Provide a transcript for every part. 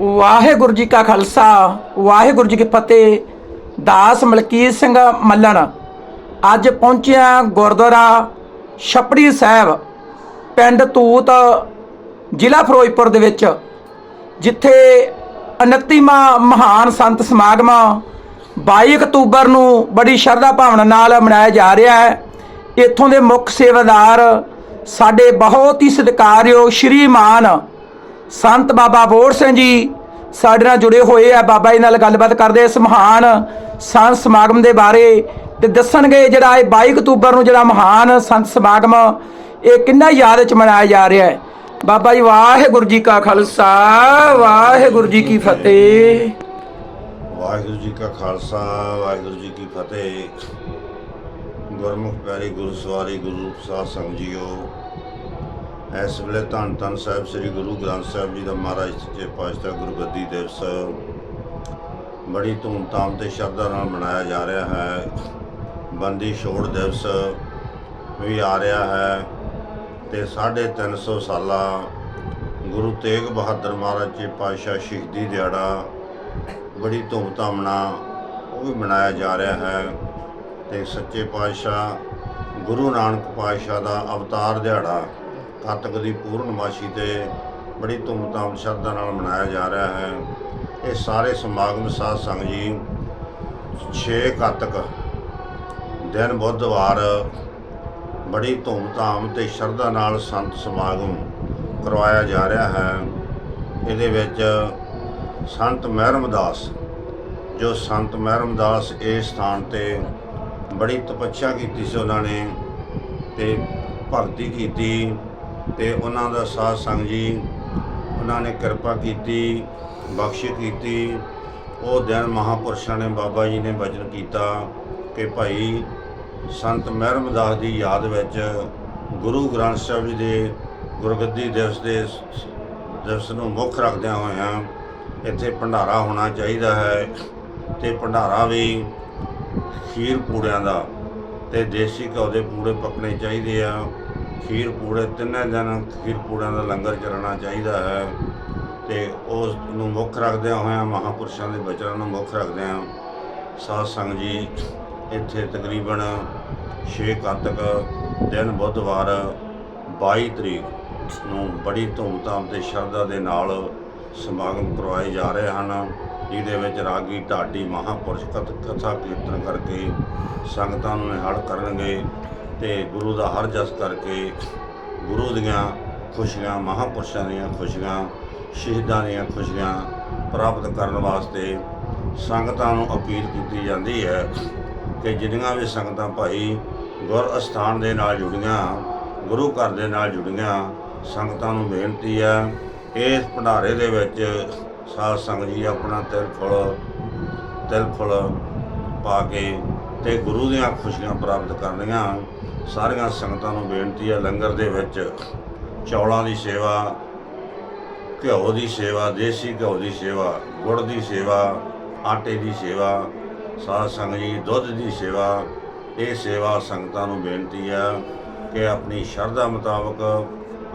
ਵਾਹਿਗੁਰੂ ਜੀ ਕਾ ਖਾਲਸਾ, ਵਾਹਿਗੁਰੂ ਜੀ ਕੀ ਫਤਿਹ। ਦਾਸ ਮਲਕੀਤ ਸਿੰਘ ਮੱਲਣ, ਅੱਜ ਪਹੁੰਚਿਆ ਗੁਰਦੁਆਰਾ ਛਪੜੀ ਸਾਹਿਬ, ਪਿੰਡ ਤੂਤ, ਜ਼ਿਲ੍ਹਾ ਫਿਰੋਜ਼ਪੁਰ ਦੇ ਵਿੱਚ, ਜਿੱਥੇ 29ਵਾਂ ਮਹਾਨ ਸੰਤ ਸਮਾਗਮ 22 ਅਕਤੂਬਰ ਨੂੰ ਬੜੀ ਸ਼ਰਧਾ ਭਾਵਨਾ ਨਾਲ ਮਨਾਇਆ ਜਾ ਰਿਹਾ ਹੈ। ਇੱਥੋਂ ਦੇ ਮੁੱਖ ਸੇਵਾਦਾਰ, ਸਾਡੇ ਬਹੁਤ ਹੀ ਸਤਿਕਾਰਯੋਗ ਸ਼੍ਰੀਮਾਨ ਸੰਤ ਬਾਬਾ ਬੋੜ ਸਿੰਘ ਜੀ ਸਾਡੇ ਨਾਲ ਜੁੜੇ ਹੋਏ ਆ। ਬਾਬਾ ਜੀ ਨਾਲ ਗੱਲਬਾਤ ਕਰਦੇ ਇਸ ਮਹਾਨ ਸੰਤ ਸਮਾਗਮ ਦੇ ਬਾਰੇ ਤੇ ਦੱਸਣਗੇ ਜਿਹੜਾ ਇਹ 22 ਅਕਤੂਬਰ ਨੂੰ ਜਿਹੜਾ ਮਹਾਨ ਸੰਤ ਸਮਾਗਮ ਇਹ ਕਿੰਨਾ ਯਾਦ ਵਿੱਚ ਮਨਾਇਆ ਜਾ ਰਿਹਾ ਹੈ। ਬਾਬਾ ਜੀ, ਵਾਹਿਗੁਰੂ ਜੀ ਕਾ ਖਾਲਸਾ, ਵਾਹਿਗੁਰੂ ਜੀ ਕੀ ਫਤਿਹ। ਵਾਹਿਗੁਰੂ ਜੀ ਕਾ ਖਾਲਸਾ, ਵਾਹਿਗੁਰੂ ਜੀ ਕੀ ਫਤਿਹ। ਗੁਰਮੁਖ ਪਿਆਰੀ ਗੁਰੂ ਸਵਾਰੀ ਗੁਰੂ ਸਾਧ ਸੰਗਤ ਜੀਓ ਇਸ ਵੇਲੇ ਧੰਨ ਧੰਨ ਸਾਹਿਬ ਸ੍ਰੀ ਗੁਰੂ ਗ੍ਰੰਥ ਸਾਹਿਬ ਜੀ ਦਾ ਮਹਾਰਾਜ ਸੱਚੇ ਪਾਤਸ਼ਾਹ ਗੁਰਗੱਦੀ ਦਿਵਸ ਬੜੀ ਧੂਮਧਾਮ ਤੇ ਸ਼ਰਧਾ ਨਾਲ ਮਨਾਇਆ ਜਾ ਰਿਹਾ ਹੈ। ਬੰਦੀ ਛੋੜ ਦਿਵਸ ਵੀ ਆ ਰਿਹਾ ਹੈ ਤੇ 350 ਸਾਲਾ ਗੁਰੂ ਤੇਗ ਬਹਾਦਰ ਮਹਾਰਾਜ ਜੀ ਪਾਤਸ਼ਾਹ ਸ਼ਹੀਦੀ ਦਿਹਾੜਾ ਬੜੀ ਧੂਮਧਾਮ ਨਾਲ ਉਹ ਵੀ ਮਨਾਇਆ ਜਾ ਰਿਹਾ ਹੈ ਤੇ ਸੱਚੇ ਪਾਤਸ਼ਾਹ ਗੁਰੂ ਨਾਨਕ ਪਾਤਸ਼ਾਹ ਦਾ ਅਵਤਾਰ ਦਿਹਾੜਾ ਕਾਤਕ ਦੀ ਪੂਰਨਮਾਸ਼ੀ ਤੇ ਬੜੀ ਧੂਮਧਾਮ ਸ਼ਰਧਾ ਨਾਲ ਮਨਾਇਆ ਜਾ ਰਿਹਾ ਹੈ। ਇਹ ਸਾਰੇ ਸਮਾਗਮ ਸਾਧ ਸੰਗਤ ਜੀ 6 ਕਾਤਕ ਦਿਨ ਬੁੱਧਵਾਰ, ਬੜੀ ਧੂਮਧਾਮ ਤੇ ਸ਼ਰਧਾ ਨਾਲ ਸੰਤ ਸਮਾਗਮ ਕਰਵਾਇਆ ਜਾ ਰਿਹਾ ਹੈ। ਇਹਦੇ ਵਿੱਚ ਸੰਤ ਮਹਿਰਮਦਾਸ, ਜੋ ਸੰਤ ਮਹਿਰਮਦਾਸ ਇਸ ਸਥਾਨ ਤੇ ਬੜੀ ਤਪੱਸਿਆ ਕੀਤੀ ਸੀ ਉਹਨਾਂ ਨੇ ਤੇ ਭਗਤੀ ਕੀਤੀ। ਤੇ ਉਹਨਾਂ ਦਾ ਸਾਧ ਸੰਗ ਜੀ, ਉਹਨਾਂ ਨੇ ਕਿਰਪਾ ਕੀਤੀ ਬਖਸ਼ਿਸ਼ ਕੀਤੀ। ਉਹ ਦਿਨ ਮਹਾਪੁਰਸ਼ਾਂ ਨੇ ਬਾਬਾ ਜੀ ਨੇ ਵਚਨ ਕੀਤਾ ਕਿ ਭਾਈ ਸੰਤ ਮਹਿਰਮਦਾਸ ਦੀ ਯਾਦ ਵਿੱਚ ਗੁਰੂ ਗ੍ਰੰਥ ਸਾਹਿਬ ਜੀ ਦੇ ਗੁਰਗੱਦੀ ਦਿਵਸ ਦੇ ਦਿਵਸ ਨੂੰ ਮੁੱਖ ਰੱਖਦਿਆਂ ਹੋਇਆਂ ਇੱਥੇ ਭੰਡਾਰਾ ਹੋਣਾ ਚਾਹੀਦਾ ਹੈ ਤੇ ਭੰਡਾਰਾ ਵੀ ਖੀਰ ਪੂੜਿਆਂ ਦਾ ਤੇ ਦੇਸੀ ਘਿਓ ਦੇ ਪੂੜੇ ਪੱਕਣੇ ਚਾਹੀਦੇ ਆ। ਖੀਰ ਪੂੜੇ ਤਿੰਨੇ ਦਿਨ ਖੀਰ ਪੂੜਿਆਂ ਦਾ ਲੰਗਰ ਚੱਲਣਾ ਚਾਹੀਦਾ ਹੈ ਤੇ ਉਸ ਨੂੰ ਮੁੱਖ ਰੱਖਦਿਆਂ ਹੋਇਆਂ ਮਹਾਪੁਰਸ਼ਾਂ ਦੇ ਬਚਨਾਂ ਨੂੰ ਮੁੱਖ ਰੱਖਦਿਆਂ ਸਾਧ ਸੰਗਤ ਜੀ ਇੱਥੇ ਤਕਰੀਬਨ 6 ਕਾਤਕ ਦਿਨ ਬੁੱਧਵਾਰ 22 ਤਰੀਕ ਨੂੰ ਬੜੀ ਧੂਮਧਾਮ ਤੇ ਸ਼ਰਧਾ ਦੇ ਨਾਲ ਸਮਾਗਮ ਕਰਵਾਏ ਜਾ ਰਹੇ ਹਨ, ਜਿਹਦੇ ਵਿੱਚ ਰਾਗੀ, ਢਾਡੀ, ਮਹਾਪੁਰਸ਼ ਕਥ ਕਥਾ ਕੀਰਤਨ ਕਰਕੇ ਸੰਗਤਾਂ ਨੂੰ ਨਿਹਾਲ ਕਰਨਗੇ। ਤੇ ਗੁਰੂ ਦਾ ਹਰ ਜਸ ਕਰਕੇ ਗੁਰੂ ਦੀਆਂ ਖੁਸ਼ੀਆਂ, ਮਹਾਪੁਰਸ਼ਾਂ ਦੀਆਂ ਖੁਸ਼ੀਆਂ, ਸ਼ਹੀਦਾਂ ਦੀਆਂ ਖੁਸ਼ੀਆਂ ਪ੍ਰਾਪਤ ਕਰਨ ਵਾਸਤੇ ਸੰਗਤਾਂ ਨੂੰ ਅਪੀਲ ਕੀਤੀ ਜਾਂਦੀ ਹੈ ਕਿ ਜਿੰਨੀਆਂ ਵੀ ਸੰਗਤਾਂ ਭਾਈ ਗੁਰ ਅਸਥਾਨ ਦੇ ਨਾਲ ਜੁੜੀਆਂ, ਗੁਰੂ ਘਰ ਦੇ ਨਾਲ ਜੁੜੀਆਂ, ਸੰਗਤਾਂ ਨੂੰ ਬੇਨਤੀ ਹੈ ਇਸ ਭੰਡਾਰੇ ਦੇ ਵਿੱਚ ਸਾਧ ਸੰਗਤ ਜੀ ਆਪਣਾ ਤਿਲ ਫੁੱਲ ਤਿਲ ਫੁੱਲ ਪਾ ਕੇ ਤੇ ਗੁਰੂ ਦੀਆਂ ਖੁਸ਼ੀਆਂ ਪ੍ਰਾਪਤ ਕਰਨੀਆਂ। ਸਾਰੀਆਂ ਸੰਗਤਾਂ ਨੂੰ ਬੇਨਤੀ ਹੈ ਲੰਗਰ ਦੇ ਵਿੱਚ ਚੌਲਾਂ ਦੀ ਸੇਵਾ, ਘਿਓ ਦੀ ਸੇਵਾ, ਦੇਸੀ ਘਿਓ ਦੀ ਸੇਵਾ, ਗੁੜ ਦੀ ਸੇਵਾ, ਆਟੇ ਦੀ ਸੇਵਾ, ਸਾਧ ਸੰਗ ਜੀ, ਦੁੱਧ ਦੀ ਸੇਵਾ। ਇਹ ਸੇਵਾ ਸੰਗਤਾਂ ਨੂੰ ਬੇਨਤੀ ਹੈ ਕਿ ਆਪਣੀ ਸ਼ਰਧਾ ਮੁਤਾਬਕ,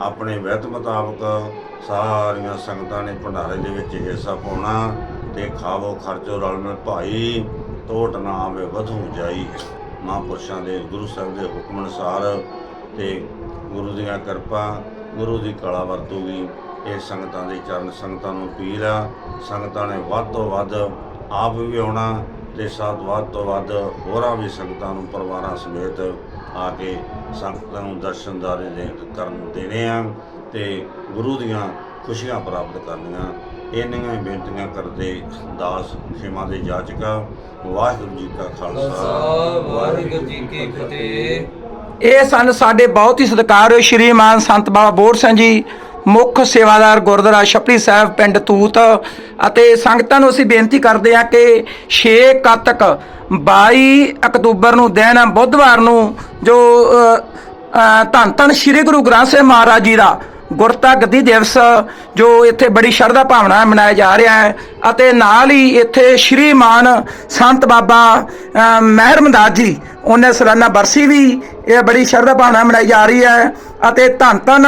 ਆਪਣੇ ਵਿਅਤ ਮੁਤਾਬਕ ਸਾਰੀਆਂ ਸੰਗਤਾਂ ਨੇ ਭੰਡਾਰੇ ਦੇ ਵਿੱਚ ਹਿੱਸਾ ਪਾਉਣਾ ਤੇ ਖਾਵੋ ਖਰਚੋ ਰਲ ਮਿਲ ਭਾਈ, ਟੋਟ ਨਾ ਆਵੇ, ਵਧੂ ਜਾਈ। ਮਹਾਂਪੁਰਸ਼ਾਂ ਦੇ, ਗੁਰੂ ਸਾਹਿਬ ਦੇ ਹੁਕਮ ਅਨੁਸਾਰ ਤੇ ਗੁਰੂ ਦੀਆਂ ਕਿਰਪਾ, ਗੁਰੂ ਦੀ ਕਲਾ ਵਰਤੂਗੀ। ਇਹ ਸੰਗਤਾਂ ਦੇ ਚਰਨ, ਸੰਗਤਾਂ ਨੂੰ ਅਪੀਲ ਆ। ਸੰਗਤਾਂ ਨੇ ਵੱਧ ਤੋਂ ਵੱਧ ਆਪ ਵੀ ਆਉਣਾ ਤੇ ਸਾਥ ਵੱਧ ਤੋਂ ਵੱਧ ਹੋਰਾਂ ਵੀ ਸੰਗਤਾਂ ਨੂੰ ਪਰਿਵਾਰਾਂ ਸਮੇਤ ਆ ਕੇ ਸੰਗਤਾਂ ਨੂੰ ਦਰਸ਼ਨ ਦਰਸ਼ਨਦਾਰੇ ਦੇ ਕਰਨ ਦੇਣੇ ਆ ਤੇ ਗੁਰੂ ਦੀਆਂ ਖੁਸ਼ੀਆਂ ਪ੍ਰਾਪਤ ਕਰਨੀਆਂ। ਇੰਨੀਆਂ ਹੀ ਬੇਨਤੀਆਂ ਕਰਦੇ ਦਾਸ ਖਿਮਾ ਦੇ ਜਾਚਕਾ ਵਾਹਿਗੁਰੂ ਜੀ ਕਾ ਖਾਲਸਾ। ਵਾਹਿਗੁਰੂ ਜੀ ਕੀ ਫਤਿਹ। ਇਹ ਸਨ ਸਾਡੇ ਬਹੁਤ ਹੀ ਸਤਿਕਾਰਯੋਗ ਸ਼੍ਰੀਮਾਨ ਸੰਤ ਬਾਬਾ ਬੋੜ ਸਿੰਘ ਜੀ ਮੁੱਖ ਸੇਵਾਦਾਰ ਗੁਰਦੁਆਰਾ ਛਪੜੀ ਸਾਹਿਬ ਪਿੰਡ ਤੂਤ। ਅਤੇ ਸੰਗਤਾਂ ਨੂੰ ਅਸੀਂ ਬੇਨਤੀ ਕਰਦੇ ਹਾਂ ਕਿ 6 ਕੱਤਕ 22 ਅਕਤੂਬਰ ਨੂੰ ਦਿਨ ਬੁੱਧਵਾਰ ਨੂੰ ਜੋ ਧੰਨ ਧੰਨ ਸ੍ਰੀ ਗੁਰੂ ਗ੍ਰੰਥ ਸਾਹਿਬ ਮਹਾਰਾਜ ਜੀ ਦਾ ਗੁਰਤਾ ਗੱਦੀ ਦਿਵਸ ਜੋ ਇੱਥੇ ਬੜੀ ਸ਼ਰਧਾ ਭਾਵਨਾ ਨਾਲ ਮਨਾਇਆ ਜਾ ਰਿਹਾ ਹੈ ਅਤੇ ਨਾਲ ਹੀ ਇੱਥੇ ਸ਼੍ਰੀਮਾਨ ਸੰਤ ਬਾਬਾ ਅ, ਮਹਿਰਮਦਾਸ ਜੀ ਉਹਨੇ ਸਾਲਾਨਾ ਬਰਸੀ ਵੀ ਇਹ ਬੜੀ ਸ਼ਰਧਾ ਭਾਵਨਾ ਨਾਲ ਮਨਾਈ ਜਾ ਰਹੀ ਹੈ ਅਤੇ ਧੰਨ ਧੰਨ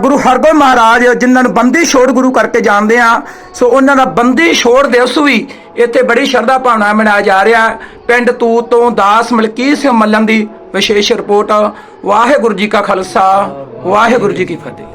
ਗੁਰੂ ਹਰਗੋਬਿੰਦ ਮਹਾਰਾਜ ਜਿਨ੍ਹਾਂ ਨੂੰ ਬੰਦੀ ਛੋੜ ਗੁਰੂ ਕਰਕੇ ਜਾਣਦੇ ਆ ਸੋ ਉਹਨਾਂ ਦਾ ਬੰਦੀ ਛੋੜ ਦਿਵਸ ਵੀ ਇੱਥੇ ਬੜੀ ਸ਼ਰਧਾ ਭਾਵਨਾ ਮਨਾਇਆ ਜਾ ਰਿਹਾ ਪਿੰਡ ਤੂਤ ਤੋਂ ਦਾਸ ਮਲਕੀਤ ਸਿੰਘ ਮੱਲਨ ਦੀ ਵਿਸ਼ੇਸ਼ ਰਿਪੋਰਟ। ਵਾਹਿਗੁਰੂ ਜੀ ਕਾ ਖਾਲਸਾ। ਵਾਹਿਗੁਰੂ ਜੀ ਕੀ ਫਤਿਹ।